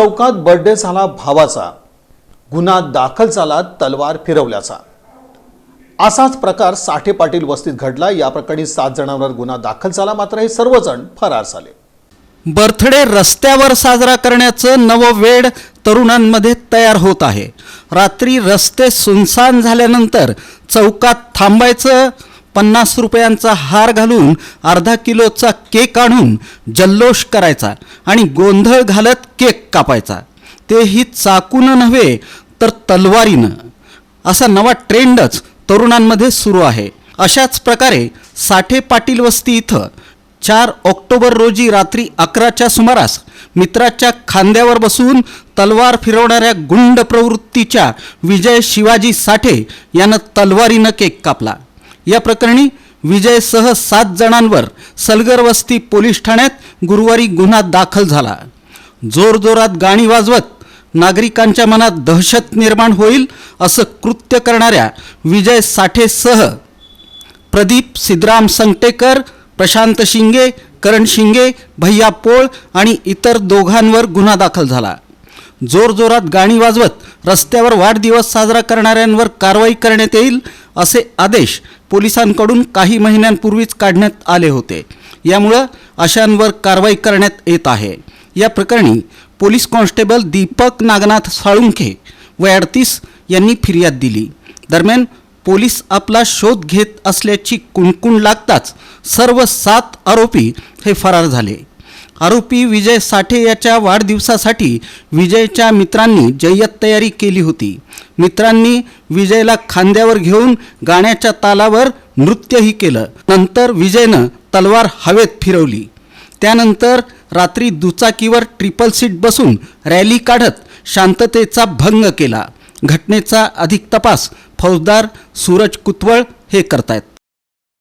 चौकात बर्थडे झाला भावाचा. गुन्हा दाखल झाला तलवार फिरवल्याचा. असाच प्रकार साठे पाटील वस्तीत घडला. या प्रकरणी सात जणांवर गुन्हा दाखल झाला. मात्र हे सर्वजण फरार झाले. बर्थडे रस्त्यावर साजरा करण्याचं नवं वेड तरुणांमध्ये तयार होत आहे. रात्री रस्ते सुनसान झाल्यानंतर चौकात थांबायचं पन्नास रुपयांचा हार घालून अर्धा किलोचा केक आणून जल्लोष करायचा आणि गोंधळ घालत केक कापायचा. तेही चाकून नव्हे तर तलवारीनं. असा नवा ट्रेंडच तरुणांमध्ये सुरू आहे. अशाच प्रकारे साठे पाटील वस्ती इथं चार ऑक्टोबर रोजी रात्री अकराच्या सुमारास मित्राच्या खांद्यावर बसून तलवार फिरवणाऱ्या गुंड प्रवृत्तीच्या विजय शिवाजी साठे यानं तलवारीनं केक कापला. या प्रकरणी विजयसह सात जणांवर सलगर वस्ती पोलीस ठाण्यात गुरुवारी गुन्हा दाखल झाला. जोरजोरात गाणी वाजवत नागरिकांच्या मनात दहशत निर्माण होईल असं कृत्य करणाऱ्या विजय साठेसह प्रदीप सिद्धराम संगटेकर प्रशांत शिंगे करण शिंगे भैया पोळ आणि इतर दोघांवर गुन्हा दाखल झाला. जोरजोरात गाणी वाजवत रस्त्यावर वाढदिवस साजरा करणाऱ्यांवर कारवाई करण्यात येईल असे आदेश पोलिसांकडून काही महिन्यांपूर्वीच काढण्यात आले होते. यामुळं अशांवर कारवाई करण्यात येत आहे. या प्रकरणी पोलीस कॉन्स्टेबल दीपक नागनाथ साळुंखे वय अडतीस यांनी फिर्याद दिली. दरम्यान पोलीस आपला शोध घेत असल्याची कुणकुण लागताच सर्व सात आरोपी हे फरार झाले. आरोपी विजय साठे याच्या वाढदिवसासाठी विजयच्या मित्रांनी जय्यत तयारी केली होती. मित्रांनी विजयला खांद्यावर घेऊन गाण्याच्या तालावर नृत्यही केलं. नंतर विजयनं तलवार हवेत फिरवली. त्यानंतर रात्री दुचाकीवर ट्रिपल सीट बसून रॅली काढत शांततेचा भंग केला. घटनेचा अधिक तपास फौजदार सूरज कुतवळ हे करतायत.